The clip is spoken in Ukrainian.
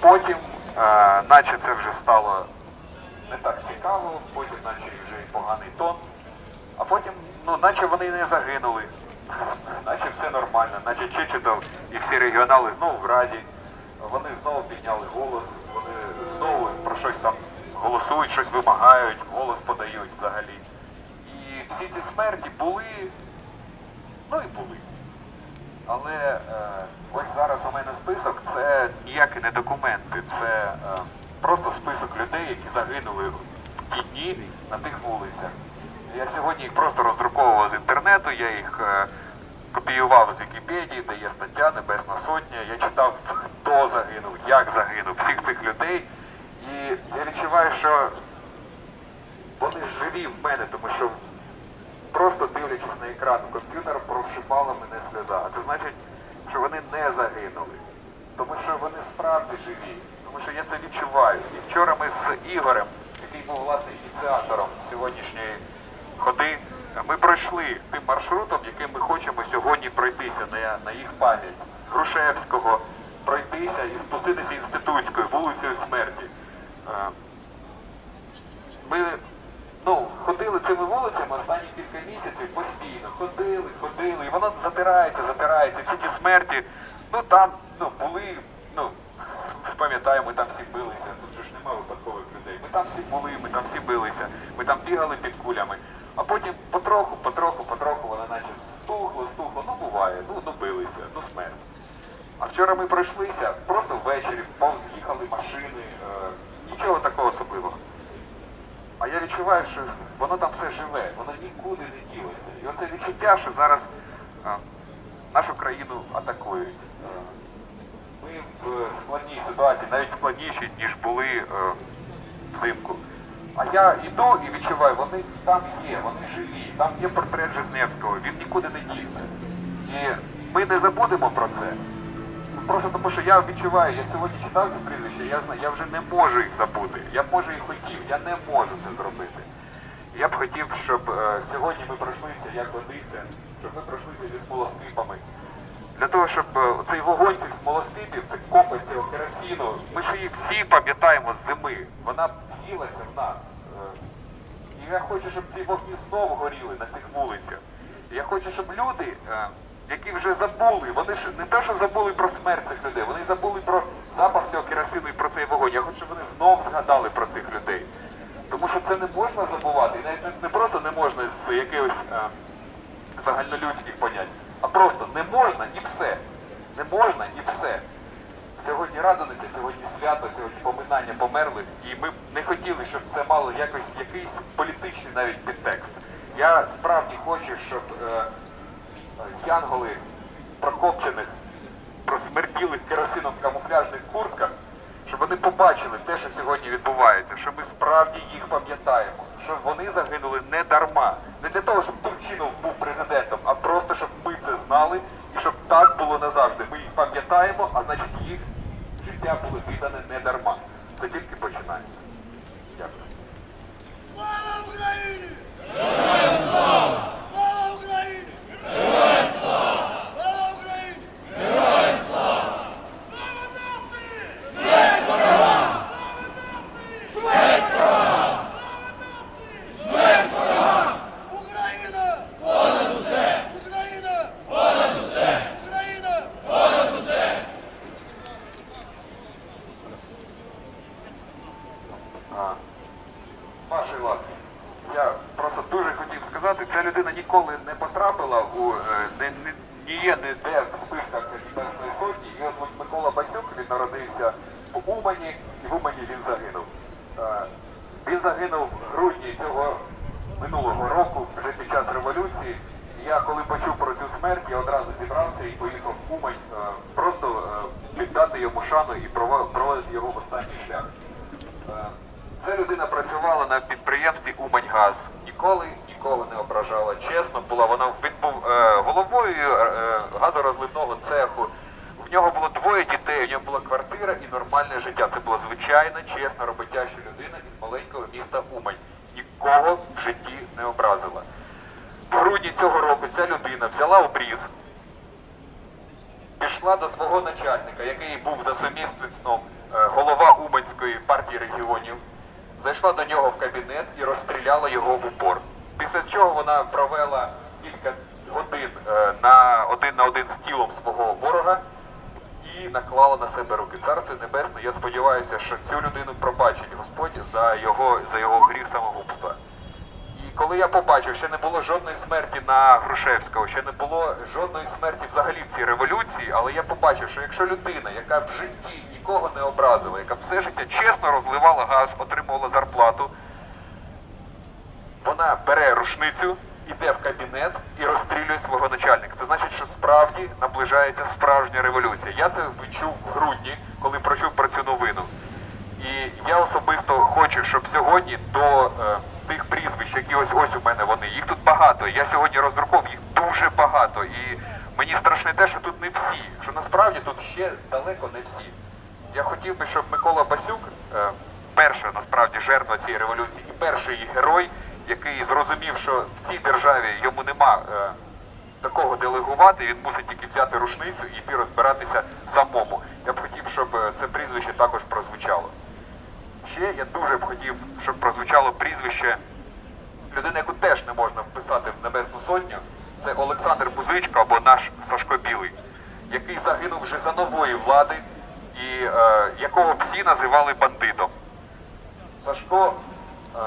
Потім, е, наче це вже стало не так цікаво, потім наче вже і поганий тон. А потім, ну, наче вони не загинули, наче все нормально, наче Чечетов і всі регіонали знову в раді, вони знову підняли голос, вони знову про щось там голосують, щось вимагають, голос подають взагалі. І всі ці смерті були, ну і були. Але е, ось зараз у мене список, це ніякі не документи, це е, просто список людей, які загинули в ті дні на тих вулицях. Я сьогодні їх просто роздруковував з інтернету, я їх е, копіював з Вікіпедії, де є стаття Небесна Сотня. Я читав, хто загинув, як загинув, всіх цих людей. І я відчуваю, що вони живі в мене, тому що просто дивлячись на екран комп'ютера, прошипала мене сльоза. А це значить, що вони не загинули. Тому що вони справді живі. Тому що я це відчуваю. І вчора ми з Ігорем, який був власне ініціатором сьогоднішньої ходи, ми пройшли тим маршрутом, яким ми хочемо сьогодні пройтися на, на їх пам'ять. Грушевського, пройтися і спуститися інститутською, вулицею смерті. Е, ми ну, ходили цими вулицями останні кілька місяців постійно. Ходили, ходили, і воно затирається, затирається. Всі ті смерті, ну там ну, були, ну, пам'ятаємо, ми там всі билися. Тут же ж нема випадкових людей. Ми там всі були, ми там всі билися, ми там бігали під кулями. А потім потроху, потроху, потроху вона наче стухло, стухло. Ну буває, ну добилися, ну смерть. А вчора ми пройшлися просто ввечері, повз їхали машини, е, нічого такого особливого. А я відчуваю, що воно там все живе, воно нікуди не ділося. І оце відчуття, що зараз е, нашу країну атакують. Ми в складній ситуації, навіть складнішій, ніж були е, взимку. А я йду і відчуваю, вони там є, вони живі, там є портрет Жизневського, він нікуди не дівся. І ми не забудемо про це. Просто тому, що я відчуваю, я сьогодні читав це прізвище, я я вже не можу їх забути. Я може і хотів, я не можу це зробити. Я б хотів, щоб е, сьогодні ми пройшлися, як годиться, щоб ми пройшлися зі смолоскипами. Для того, щоб е, цей вогонь цих смолоскипів, це копи цього керосіну, ми ж її всі пам'ятаємо з зими. Вона в'їлася в нас. Е, і я хочу, щоб ці вогні знову горіли на цих вулицях. Я хочу, щоб люди, е, які вже забули, вони ж не те, що забули про смерть цих людей, вони забули про запах цього керосину і про цей вогонь. Я хочу, щоб вони знов згадали про цих людей. Тому що це не можна забувати, і навіть не, просто не можна з якихось загальнолюдських понять, а просто не можна і все. Не можна і все. Сьогодні радониця, сьогодні свято, сьогодні поминання померлих, і ми б не хотіли, щоб це мало якось якийсь політичний навіть підтекст. Я справді хочу, щоб е, янголи прокопчених, просмерділих керосином камуфляжних куртках, щоб вони побачили те, що сьогодні відбувається, що ми справді їх пам'ятаємо, що вони загинули не дарма, не для того, щоб Турчинов був президентом, а просто щоб знали і щоб так було назавжди. Ми їх пам'ятаємо, а значить їх життя було віддане не не потрапила у е, не, не, не є в списках Небесної сотні. І от Микола Басюк, він народився в Умані, і в Умані він загинув. Е, Він загинув в грудні цього минулого року, вже під час революції. Я коли почув про цю смерть, я одразу зібрався і поїхав в Умань е, просто віддати йому шану і прово- проводити його в останній шлях. Ця людина працювала на підприємстві Уманьгаз. Ніколи нікого не ображала. Чесно була. Вона е, головою е, газорозливного цеху. В нього було двоє дітей, у нього була квартира і нормальне життя. Це була звичайна, чесна, роботяща людина із маленького міста Умань. Нікого в житті не образила. В грудні цього року ця людина взяла обріз, пішла до свого начальника, який був за сумісництвом е, регіонів, зайшла до нього в кабінет і розстріляла його в упор. Після чого вона провела кілька годин е, на один на один з тілом свого ворога і наклала на себе руки. Царство Небесне, я сподіваюся, що цю людину пробачить Господь за його, за його гріх самогубства. І коли я побачив, ще не було жодної смерті на Грушевського, ще не було жодної смерті взагалі в цій революції, але я побачив, що якщо людина, яка в житті нікого не образила, яка все життя чесно розливала газ, отримувала зарплату, вона бере рушницю, іде в кабінет і розстрілює свого начальника. Це значить, що справді наближається справжня революція. Я це відчув в грудні, коли прочув про цю новину. І я особисто хочу, щоб сьогодні до е, тих прізвищ, які ось ось у мене вони, їх тут багато. Я сьогодні роздрукував їх дуже багато. І мені страшне те, що тут не всі, що насправді тут ще далеко не всі. Я хотів би, щоб Микола Басюк, е, перша насправді жертва цієї революції, і перший її герой, який зрозумів, що в цій державі йому нема е, такого делегувати, він мусить тільки взяти рушницю і йти розбиратися самому. Я б хотів, щоб е, це прізвище також прозвучало. Ще я дуже б хотів, щоб прозвучало прізвище людини, яку теж не можна вписати в Небесну Сотню. Це Олександр Музичко або наш Сашко Білий, який загинув вже за нової влади і е, якого всі називали бандитом. Сашко е,